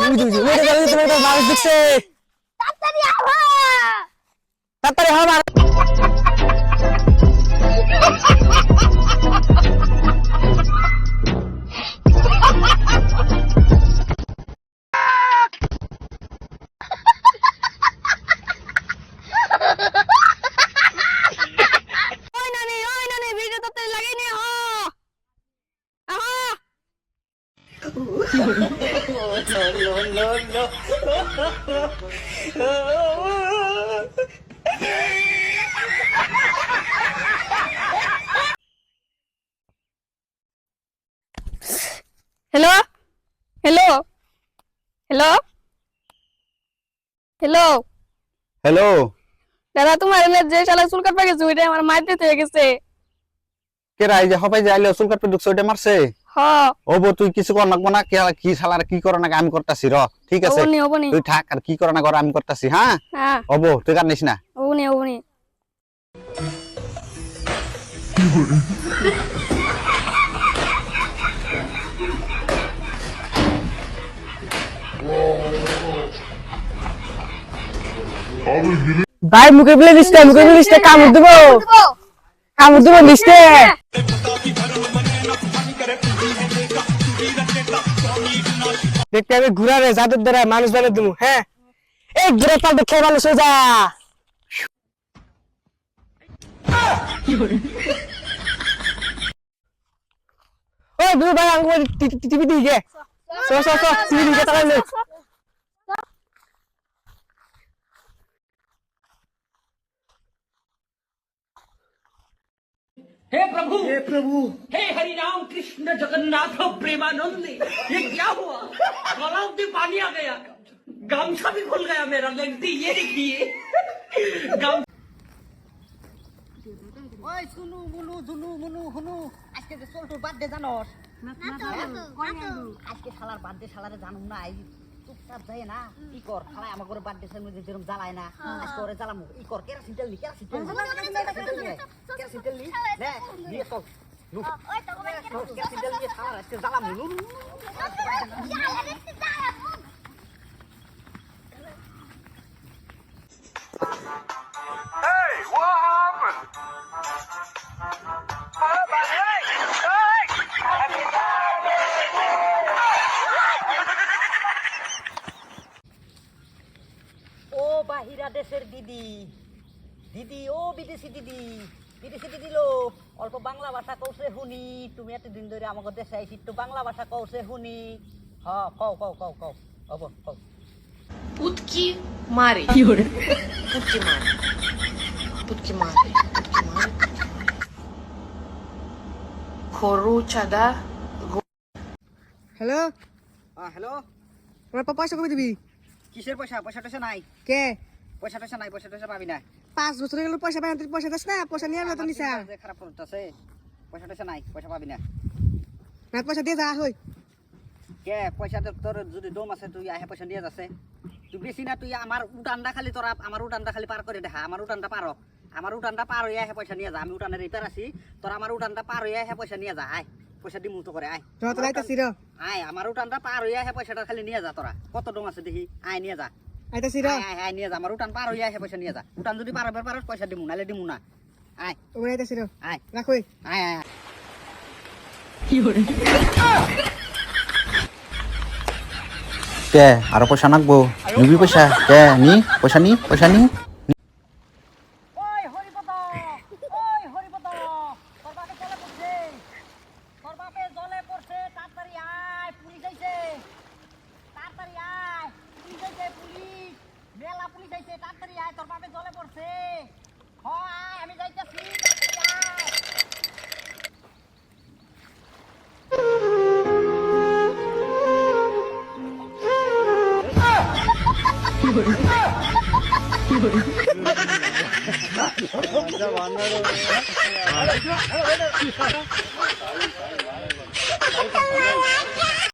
ওই যে, ওই যে, ওই যে, ওই যে, তোমার একটা মানুষ দেখছে তাড়াতাড়ি আহা। তাড়াতাড়ি হও hello hello hello hello hello দাদা তোমার এনে যে শালা চুল কাটবা গেছে ওইটা আমার মাইর দিতে হয়ে গেছে। কে রাই যে হবাই যে আইলে চুল কাটতে ঢুকছে ওইটা মারছে? হ ও বউ তুই কিছু কর নাকবো না কি কি শালার কি করো না আমি করতাছি র। ঠিক আছে? তুই থাক আর কি করো না কর আমি করতাছি হ্যাঁ? হ্যাঁ। ও বউ তুই কার নিস না? ওবনি ওবনি ভাই মুখে বলে লিস্টে মুখে বলে লিস্টে কামড় দেবো। কামড় দেবো। লিস্টে দেখতে আমি ঘুরারে জাদুর দ্বারা মানুষ বানিয়ে দিব হ্যাঁ? এই ঘুরে পাল্টে খেয়ে ভালো সোজা। ও দুই ভাই আঙ্গুল টিভি সো টিভি দিয়ে তাকালে हे प्रभु हे प्रभु हे हरि राम कृष्ण जगन्नाथ प्रेमानंद ये क्या हुआ तालाब में पानी आ गया गामछा भी खुल गया मेरा लगती ये देखिए गाम ওই শুনু মুনু ধুনু মুনু হুনু আজকে যে চলটুর বার্থডে জানোস আজকে শালার বার্থডে শালারে জানুম না এই চুপচাপ যায় না ই কর খালাই আমার করে বার্থডে সামনে যে যেরকম জ্বালায় না আজকে ওরে জ্বালামু ই কর কেরাসিন তেল নি কেরাসিন তেল নি কেরাসিন তেল নি নে নিয়ে তো কেরাসিন তেল নিয়ে শালার আজকে জ্বালামু বাহিরা দেশের দিদি দিদি ও বিদেশি দিদি বিদেশি দিদি লো অল্প বাংলা ভাষা কৌছে শুনি তুমি এতদিন ধরে আমাকে দেশে আইসি একটু বাংলা ভাষা কৌছে শুনি হ কও কও কও কও হব কও Putki Mari. Putki Mari. Putki Mari. Putki Mari. Koru Chada. Hello hello আমার পা পয়সা কবে দিবি কিসের পয়সা? পয়সা টয়সা নাই। কে? পয়সা টয়সা নাই পয়সা টয়সা পাবি না। পাঁচ বছর গেল পয়সা পাই পয়সা দিস না পয়সা নিয়ে তো নিসা খারাপ করতেছে পয়সা টয়সা নাই পয়সা পাবি না। না পয়সা দিয়ে যা হই। কে পয়সা তো তোর যদি দম আছে তুই আহে পয়সা দিয়ে যাচ্ছে। তুই বেশি না তুই আমার উঠানটা খালি তোরা আমার উঠানটা খালি পার করে দেখা আমার উঠানটা পার। আমার উঠানটা পার হয়ে আহে পয়সা নিয়ে যা আমি উঠানের রিপেয়ার আছি। তোরা আমার উঠানটা পার হয়ে আহে পয়সা নিয়ে যা আয়। পয়সা দিমু তো করে আয়। রত লাইতাছি র। আয় আমার উঠানটা পার হয়ে আহে পয়সাটা খালি নিয়ে যা তোরা। কত দম আছে দেখি আয় নিয়ে যা। আইতাছি র। আয় আয় নিয়ে যা আমার উঠান পার হয়ে আহে পয়সা নিয়ে যা। উঠান যদি পার হবে পারস পয়সা দিমু নালে দিমু না। আয়। ওমরে আইতাছি র। আয়। রাখই। আয় আয়। কে আরও পয়সা নাকবো? নিবি পয়সা? কে নি? পয়সা নি? পয়সা নি ওই হরিপদ ওই হরিপদ তোর বাপে জলে পড়ছে তোর বাপে জলে পড়ছে তাড়াতাড়ি আয় পুলিশ আইছে তাড়াতাড়ি আয় পুলিশ আইছে পুলিশ মেলা পুলিশ আইছে তাড়াতাড়ি আয় তোর বাপে জলে পড়ছে। হ আয় আমি যাইতাছি। আয়।